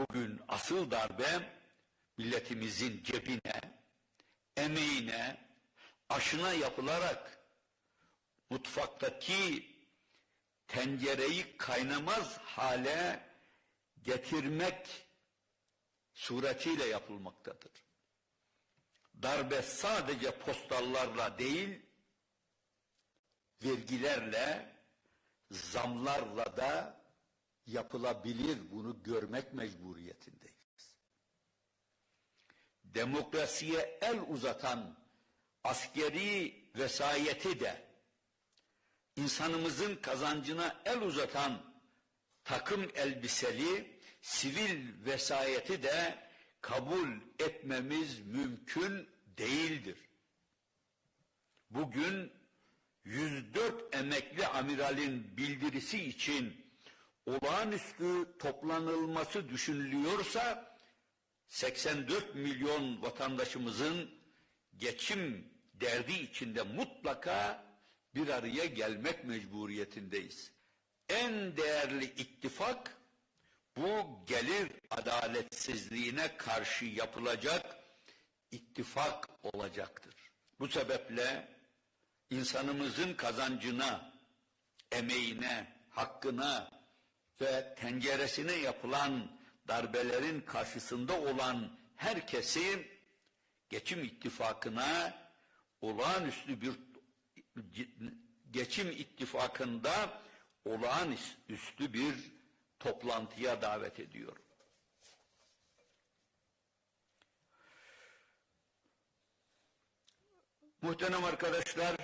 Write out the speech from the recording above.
Bugün asıl darbe milletimizin cebine, emeğine, aşına yapılarak mutfaktaki tencereyi kaynamaz hale getirmek suretiyle yapılmaktadır. Darbe sadece postallarla değil, vergilerle, zamlarla da yapılabilir. Bunu görmek mecburiyetindeyiz. Demokrasiye el uzatan askeri vesayeti de insanımızın kazancına el uzatan takım elbiseli sivil vesayeti de kabul etmemiz mümkün değildir. Bugün 104 emekli amiralin bildirisi için olağanüstü toplanılması düşünülüyorsa 84 milyon vatandaşımızın geçim derdi içinde mutlaka bir araya gelmek mecburiyetindeyiz. En değerli ittifak bu gelir adaletsizliğine karşı yapılacak ittifak olacaktır. Bu sebeple insanımızın kazancına, emeğine, hakkına ve tenceresine yapılan darbelerin karşısında olan herkesi geçim ittifakına olağanüstü bir geçim ittifakında olağanüstü bir toplantıya davet ediyorum. Muhterem arkadaşlar,